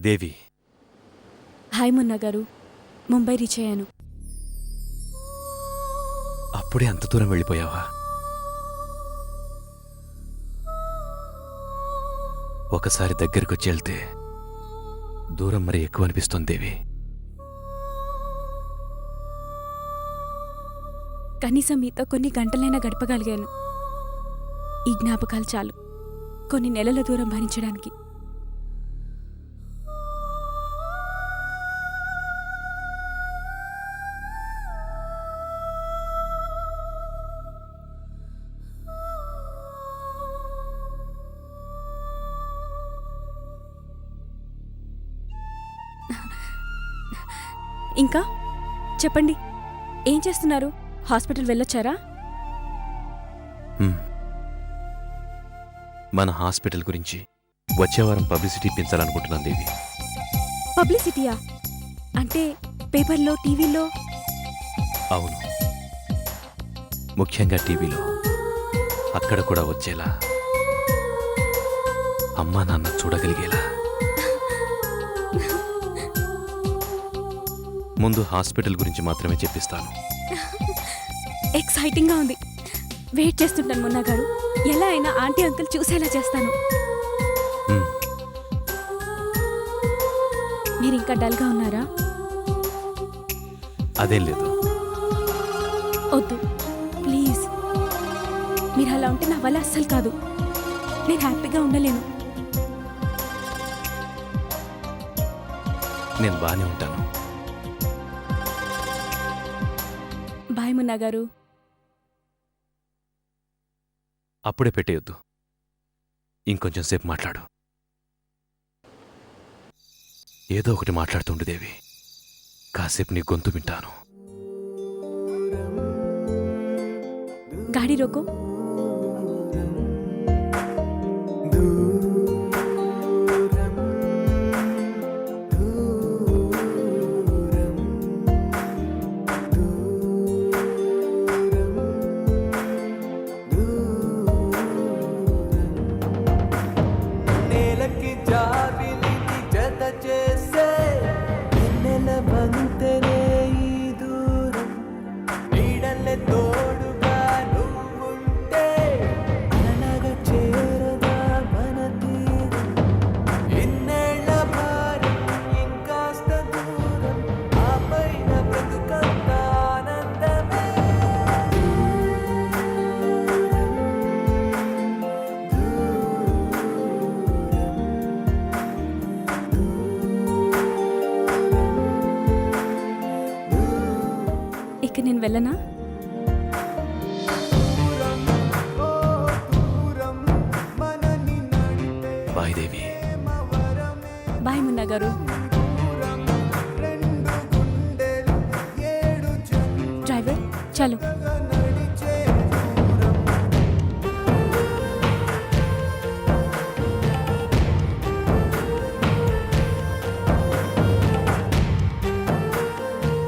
దేవి. Hi Munna గారు. Mumbai reach అయ్యాను. అప్పుడే అంత దూరం వెళ్ళిపోయావా? ఒకసారి దగ్గరకొచ్చి వెళ్తే దూరం మరి ఎక్కువ అనిపిస్తుంది దేవి. కనీసం మీతో కొన్ని గంటలైనా గడపగలిగాను. ఈ జ్ఞాపకాలు చాలు. కొన్ని నెలల దూరం భరించడానికి. ఇంకా? చెప్పండి. ఏం చేస్తున్నారు? హాస్పిటల్ వెళ్ళొచ్చారా. మన హాస్పిటల్ గురించి వచ్చే వారం పబ్లిసిటీ పెంచాలనుకుంటున్నాను దేవి. పబ్లిసిటీయా? అంటే పేపర్లో టీవీలో? అవును. ముఖ్యంగా టీవీలో. అక్కడ కూడా వచ్చేలా. అమ్మా నాన్న చూడగలిగేలా. ముందు హాస్పిటల్ గురించి మాత్రమే చెప్పిస్తాను. ఎక్సైటింగ్గా ఉంది. వెయిట్ చేస్తుంటాను మున్నా గారు. ఎలా అయినా ఆంటీ అంకుల్ చూసేలా చేస్తాను. మీరు ఇంకా డల్గా ఉన్నారా? అదేం లేదు. వద్దు. ప్లీజ్. మీరు అలా ఉంటే నా వల్ల అస్సలు కాదు. నేను హ్యాపీగా ఉండలేను. నేను బాగానే ఉంటాను. మున్నా గారు అప్పుడే పెట్టేయొద్దు. ఇంకొంచెం సేపు మాట్లాడు. ఏదో ఒకటి మాట్లాడుతుండు దేవి. కాసేపు నీ గొంతు వింటాను. గాడి రోకో. ఇక నేను వెళ్ళనా? బాయ్ దేవి. బాయ్ మున్నా గారు. డ్రైవర్ చలో.